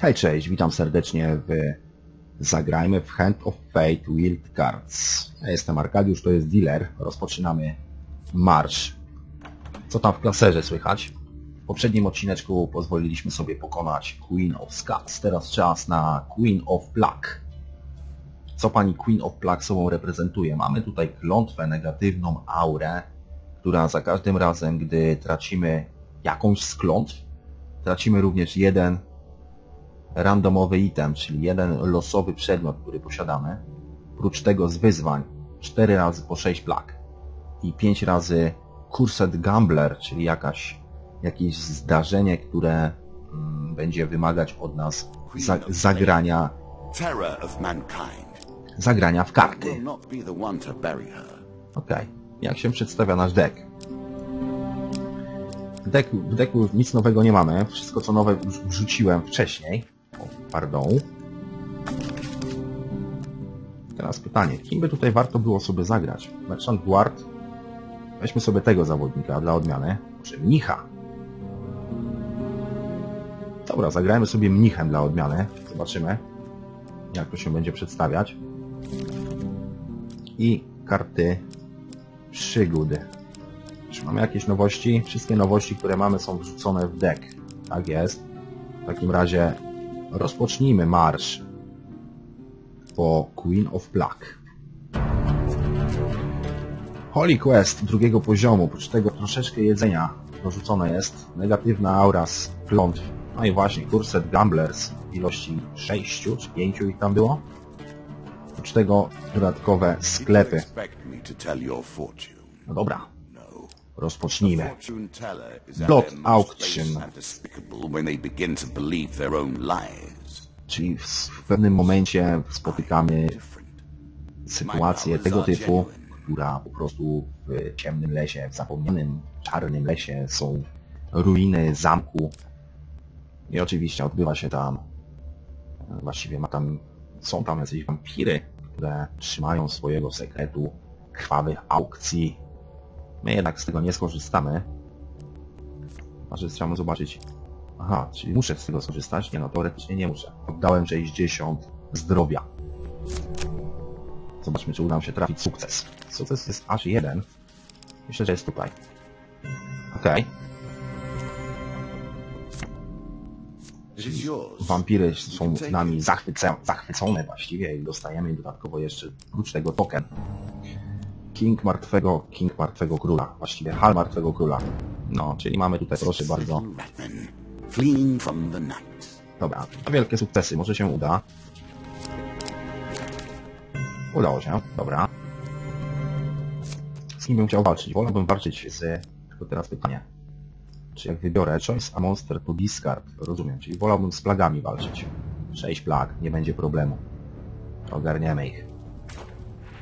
Hej, cześć, witam serdecznie w Zagrajmy w Hand of Fate Wild Cards. Ja jestem Arkadiusz, to jest dealer. Rozpoczynamy marsz. Co tam w klaserze słychać? W poprzednim odcineczku pozwoliliśmy sobie pokonać Queen of Scuds. Teraz czas na Queen of Black. Co pani Queen of Black sobą reprezentuje? Mamy tutaj klątwę, negatywną aurę, która za każdym razem, gdy tracimy jakąś z klątw, tracimy również jeden randomowy item, czyli jeden losowy przedmiot, który posiadamy. Prócz tego z wyzwań 4 razy po 6 plag i 5 razy Cursed Gambler, czyli jakaś, jakieś zdarzenie, które mm, będzie wymagać od nas za, zagrania, zagrania w karty. Okej. Jak się przedstawia nasz deck? W deku, w deku nic nowego nie mamy. Wszystko co nowe wrzuciłem wcześniej. Pardon. Teraz pytanie, kim by tutaj warto było sobie zagrać? Merchant Guard? Weźmy sobie tego zawodnika dla odmiany. Może mnicha? Dobra, zagrajmy sobie mnichem dla odmiany. Zobaczymy, jak to się będzie przedstawiać. I karty przygód. Czy mamy jakieś nowości? Wszystkie nowości, które mamy są wrzucone w deck. Tak jest. W takim razie rozpocznijmy marsz po Queen of Black. Holy Quest drugiego poziomu, oprócz tego troszeczkę jedzenia dorzucone jest. Negatywna aura z klątw. No i właśnie Cursed Gamblers w ilości 6 czy 5 ich tam było. Oprócz tego dodatkowe sklepy. No dobra. Rozpocznijmy. Most auction. Czyli w, pewnym momencie spotykamy sytuację tego typu, która po prostu w ciemnym lesie, w zapomnianym czarnym lesie są ruiny zamku. I oczywiście odbywa się tam, właściwie ma tam, są tam jakieś wampiry, które trzymają swojego sekretu krwawych aukcji. My jednak z tego nie skorzystamy. Aż chciałbym zobaczyć. Aha, czyli muszę z tego skorzystać? Nie no, teoretycznie nie muszę. Oddałem 60 zdrowia. Zobaczmy, czy uda nam się trafić sukces. Sukces jest aż jeden. Myślę, że jest tutaj. Okej. Yours. Wampiry są nami zachwyce, zachwycone właściwie i dostajemy dodatkowo jeszcze oprócz tego token. King Martwego, King Martwego Króla. Właściwie Hal Martwego Króla. No, czyli mamy tutaj, proszę bardzo. Dobra, dwa wielkie sukcesy, może się uda. Udało się, dobra. Z kim bym chciał walczyć? Wolałbym walczyć z... Tylko teraz pytanie. Czy jak wybiorę Choice a Monster to Discard? Rozumiem, czyli wolałbym z plagami walczyć. Sześć plag, nie będzie problemu. Ogarniemy ich.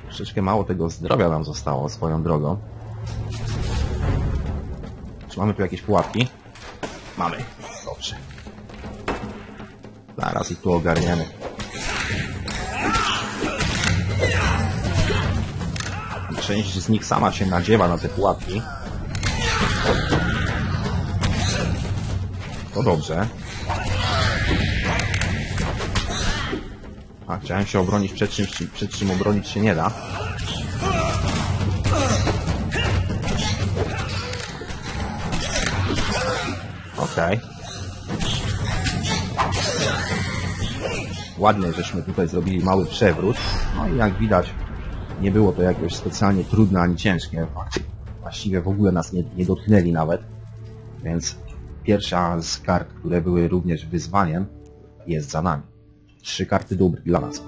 Troszeczkę mało tego zdrowia nam zostało swoją drogą. Czy mamy tu jakieś pułapki? Mamy. Dobrze. Zaraz ich tu ogarniemy. Część z nich sama się nadziewa na te pułapki. To dobrze. A, chciałem się obronić przed czymś, przed czym obronić się nie da. Okej. Ładnie, żeśmy tutaj zrobili mały przewrót. No i jak widać, nie było to jakoś specjalnie trudne ani ciężkie. Właściwie w ogóle nas nie, nie dotknęli nawet. Więc pierwsza z kart, które były również wyzwaniem, jest za nami. Trzy karty dóbr dla nas.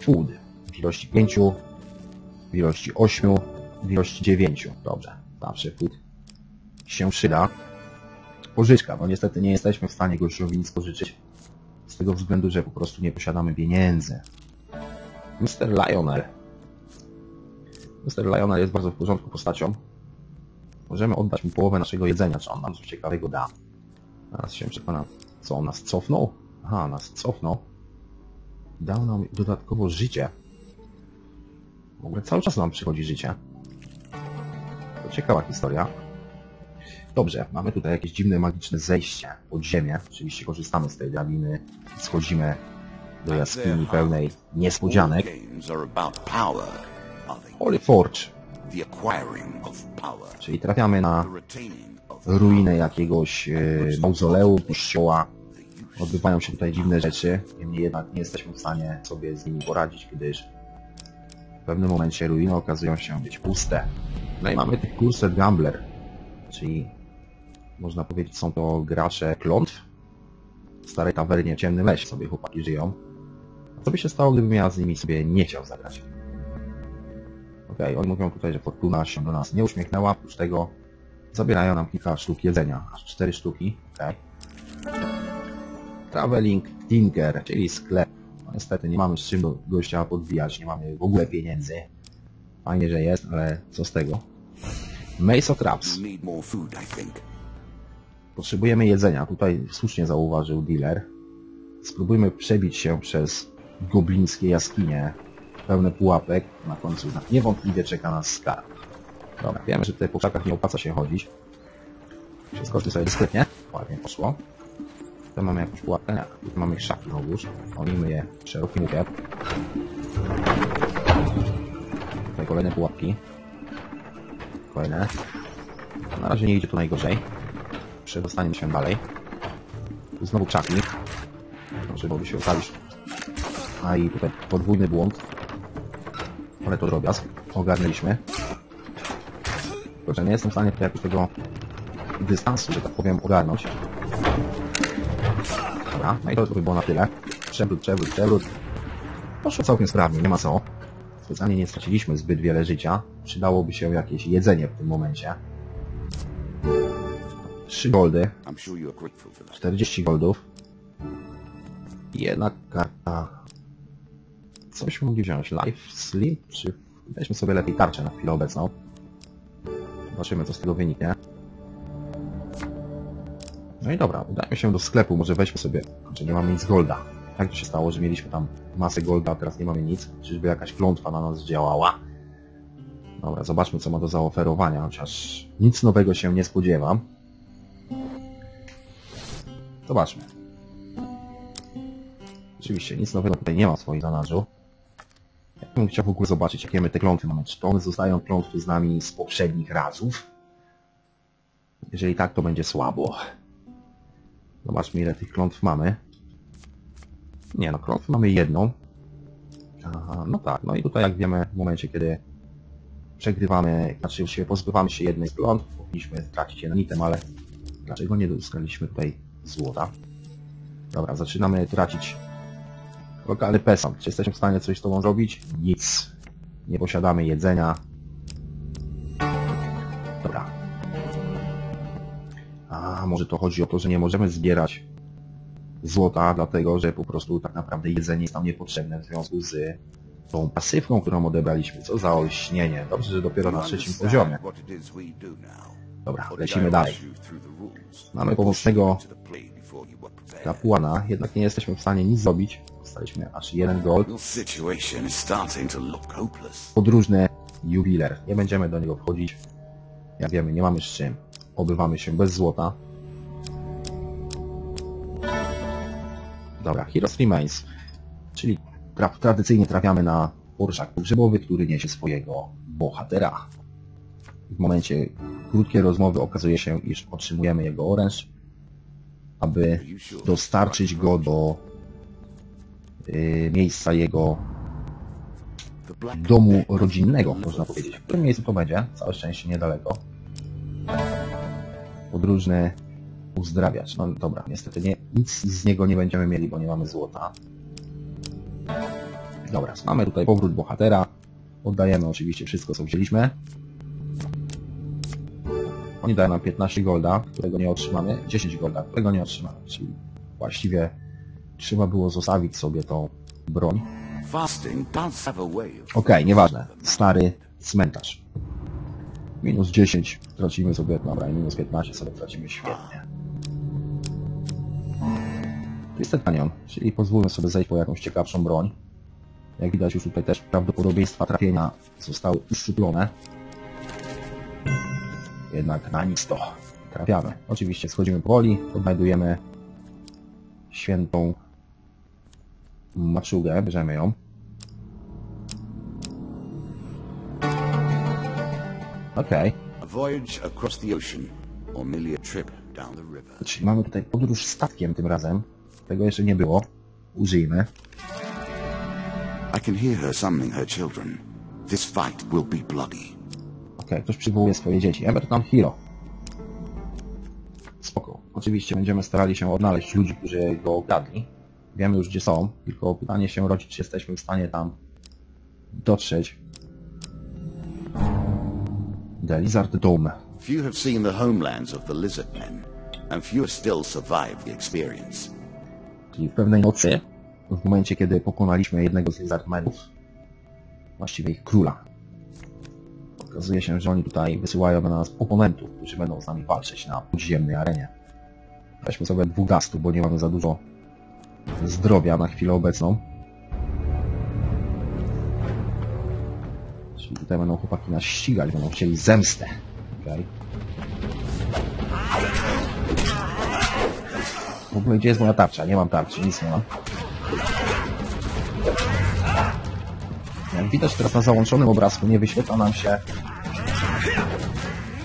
Food w ilości pięciu, w ilości ośmiu, w ilości dziewięciu. Dobrze, zawsze food się przyda. Pożyczka, bo niestety nie jesteśmy w stanie gościowi nic pożyczyć. Z tego względu, że po prostu nie posiadamy pieniędzy. Mr. Lionel. Mr. Lionel jest bardzo w porządku postacią. Możemy oddać mu połowę naszego jedzenia, czy on nam coś ciekawego da. Teraz się przekonam. Co, on nas cofnął? Aha, nas cofnął. Dał nam dodatkowo życie. W ogóle cały czas nam przychodzi życie. To ciekawa historia. Dobrze, mamy tutaj jakieś dziwne, magiczne zejście pod ziemię. Oczywiście korzystamy z tej drabiny i schodzimy do jaskini pełnej niespodzianek. Holy Forge, czyli trafiamy na ruinę jakiegoś e, mauzoleum, kościoła. Odbywają się tutaj dziwne rzeczy, niemniej jednak nie jesteśmy w stanie sobie z nimi poradzić, gdyż w pewnym momencie ruiny okazują się być puste. No i mamy tych Cursed Gambler, czyli można powiedzieć są to gracze klątw. W starej tawernie w ciemnym lesie sobie chłopaki żyją. A co by się stało, gdybym ja z nimi sobie nie chciał zagrać? Okej, oni mówią tutaj, że fortuna się do nas nie uśmiechnęła, oprócz tego zabierają nam kilka sztuk jedzenia, aż cztery sztuki. Okay. Traveling Tinker, czyli sklep. No, niestety nie mamy z czym do gościa podbijać, nie mamy w ogóle pieniędzy. Fajnie, że jest, ale co z tego? Mace of Traps. Potrzebujemy jedzenia. Tutaj słusznie zauważył dealer. Spróbujmy przebić się przez goblińskie jaskinie pełne pułapek. Na końcu niewątpliwie czeka nas skarb. Dobra, wiemy, że tutaj po krzakach nie opłaca się chodzić. Przeskoczmy sobie dyskretnie. Ładnie poszło. Mamy jakąś pułapkę. Mamy krzaki znowuż. Olimy je szerokim łukiem. Tutaj kolejne pułapki. Kolejne. Na razie nie idzie to najgorzej. Przedostaniemy się dalej. Tu znowu krzaki. Może byłoby się ustawić. A i tutaj podwójny błąd. Ale to drobiazg. Ogarnęliśmy. Tylko, że nie jestem w stanie tutaj jakoś tego dystansu, że tak powiem, ogarnąć. Dobra, no i to by było na tyle. Przewrót, przewrót, przewrót. Poszło całkiem sprawnie, nie ma co. Specjalnie nie straciliśmy zbyt wiele życia. Przydałoby się jakieś jedzenie w tym momencie. 3 goldy, I'm sure you're grateful for that. 40 goldów. Jedna karta. Co byśmy mogli wziąć? Life Sleep? Czy weźmy sobie lepiej tarczę na chwilę obecną? Zobaczymy, co z tego wyniknie. No i dobra, udajmy się do sklepu, może weźmy sobie... Znaczy, nie mamy nic golda. Jak to się stało, że mieliśmy tam masę golda, a teraz nie mamy nic? Czyżby jakaś klątwa na nas działała? Dobra, zobaczmy, co ma do zaoferowania, chociaż nic nowego się nie spodziewam. Zobaczmy. Oczywiście, nic nowego tutaj nie ma w swoim zanadrzu. Ja bym chciał w ogóle zobaczyć, jakie my te klątwy mamy. Czy to one zostają klątwy z nami z poprzednich razów? Jeżeli tak, to będzie słabo. Zobaczmy, ile tych klątw mamy. Nie no, klątw mamy jedną. Aha, no tak, no i tutaj jak wiemy, w momencie, kiedy przegrywamy, znaczy się pozbywamy się jednej z klątw, powinniśmy tracić je na nitem, ale dlaczego nie dostaliśmy tutaj złota? Dobra, zaczynamy tracić lokalny peson. Czy jesteśmy w stanie coś z tobą zrobić? Nic. Nie posiadamy jedzenia. A, może to chodzi o to, że nie możemy zbierać złota, dlatego że po prostu tak naprawdę jedzenie jest nam niepotrzebne w związku z tą pasywką, którą odebraliśmy. Co za olśnienie. Dobrze, że dopiero na trzecim poziomie. Dobra, lecimy dalej. Mamy pomocnego kapłana, jednak nie jesteśmy w stanie nic zrobić. Dostaliśmy aż jeden hopeless. Podróżny jubiler. Nie będziemy do niego wchodzić. Jak wiemy, nie mamy z czym. Obywamy się bez złota. Dobra, Heroes Remains. Czyli tra tradycyjnie trafiamy na orszak pogrzebowy, który niesie swojego bohatera. W momencie krótkiej rozmowy okazuje się, iż otrzymujemy jego oręż, aby dostarczyć go do y, miejsca jego domu rodzinnego, można powiedzieć. W którym miejscu to będzie? Całe szczęście niedaleko. Podróżny uzdrawiacz. No dobra, niestety nie, nic z niego nie będziemy mieli, bo nie mamy złota. Dobra, mamy tutaj powrót bohatera. Oddajemy oczywiście wszystko, co wzięliśmy. Oni dają nam 15 golda, którego nie otrzymamy, 10 golda, którego nie otrzymamy, czyli właściwie trzeba było zostawić sobie tą broń. Okej, nieważne. Stary cmentarz. Minus 10 tracimy sobie, dobra, minus 15 sobie tracimy świetnie. Twisted Canyon, czyli pozwólmy sobie zejść po jakąś ciekawszą broń. Jak widać już tutaj też prawdopodobieństwa trafienia zostały uszczuplone. Jednak na nic to trafiamy. Oczywiście schodzimy powoli, odnajdujemy świętą maczugę, bierzemy ją. Okej, A voyage across the ocean, or merely a trip down the river. czyli mamy tutaj podróż statkiem tym razem. Tego jeszcze nie było. Użyjmy. I can hear her summoning her children. This fight will be bloody. Okej, ktoś przywołuje swoje dzieci. Everton Hero. Spoko. Oczywiście będziemy starali się odnaleźć ludzi, którzy go okradli. Wiemy już gdzie są, tylko pytanie się rodzi, czy jesteśmy w stanie tam dotrzeć. The Lizard Dome. Few have seen the homelands of the lizard men, and fewer still survive the experience. W pewnej nocy, w momencie kiedy pokonaliśmy jednego z Lizardmenów, właściwie ich króla, okazuje się, że oni tutaj wysyłają do nas oponentów, którzy będą z nami walczyć na podziemnej arenie. Weźmy sobie dwóch gastów, bo nie mamy za dużo zdrowia na chwilę obecną. Czyli tutaj będą chłopaki nas ścigać, będą chcieli zemstę. Okay. W gdzie jest moja tarcza? Nie mam tarczy, nic nie mam. Jak widać teraz na załączonym obrazku nie wyświetla nam się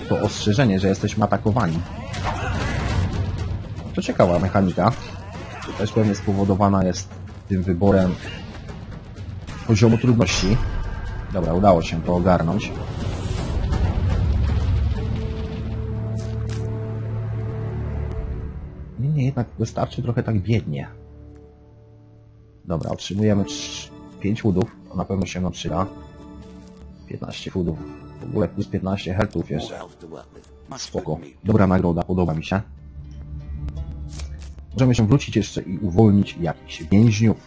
to ostrzeżenie, że jesteśmy atakowani. To ciekawa mechanika. Też pewnie spowodowana jest tym wyborem poziomu trudności. Dobra, udało się to ogarnąć. Niemniej jednak wystarczy trochę tak biednie. Dobra, otrzymujemy 5 foodów, to na pewno się nam przyda. 15 foodów. W ogóle plus 15 healthów. Much Spoko. Dobra nagroda, podoba mi się. Możemy się wrócić jeszcze i uwolnić jakichś więźniów.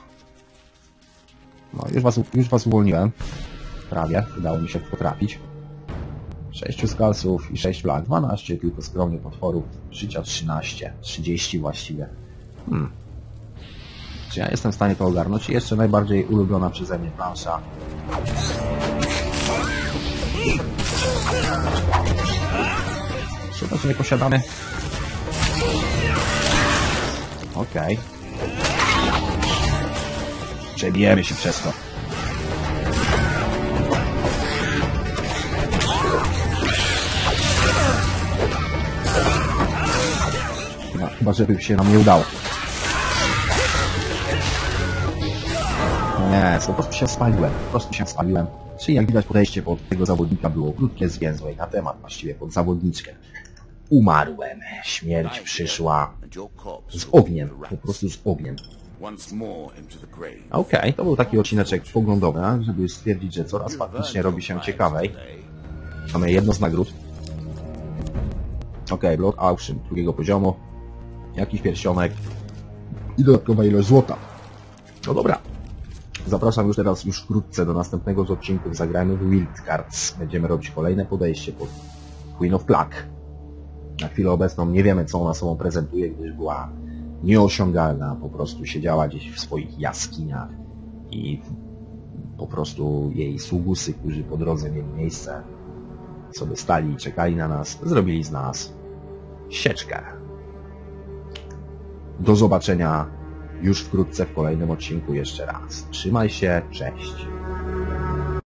No, już was, już was uwolniłem. Prawie, udało mi się potrafić. 6 skalców i 6 flag. 12 tylko skromnie potworów. Życia 13. 30 właściwie. Hmm. Czy ja jestem w stanie to ogarnąć? I jeszcze najbardziej ulubiona przeze mnie plansza. Szkoda, że nie posiadamy. Okej. Przebijemy się przez to. Chyba, żeby się nam nie udało. Nie, po prostu się spaliłem. Po prostu się spaliłem. Czyli jak widać podejście pod tego zawodnika było krótkie, zwięzłe i na temat właściwie pod zawodniczkę. Umarłem. Śmierć przyszła z ogniem. Po prostu z ogniem. Okej, to był taki odcineczek poglądowy, żeby stwierdzić, że coraz faktycznie robi się ciekawej. Mamy jedno z nagród. Okej, Blood Auction drugiego poziomu. Jakiś pierścionek. I dodatkowa ilość złota. No dobra. Zapraszam już teraz, już wkrótce do następnego z odcinków Zagrajmy w Wild Cards. Będziemy robić kolejne podejście pod Queen of Black. Na chwilę obecną nie wiemy, co ona sobą prezentuje, gdyż była nieosiągalna. Po prostu siedziała gdzieś w swoich jaskiniach i po prostu jej sługusy, którzy po drodze mieli miejsce, sobie stali i czekali na nas, zrobili z nas sieczkę. Do zobaczenia już wkrótce w kolejnym odcinku jeszcze raz. Trzymaj się, cześć.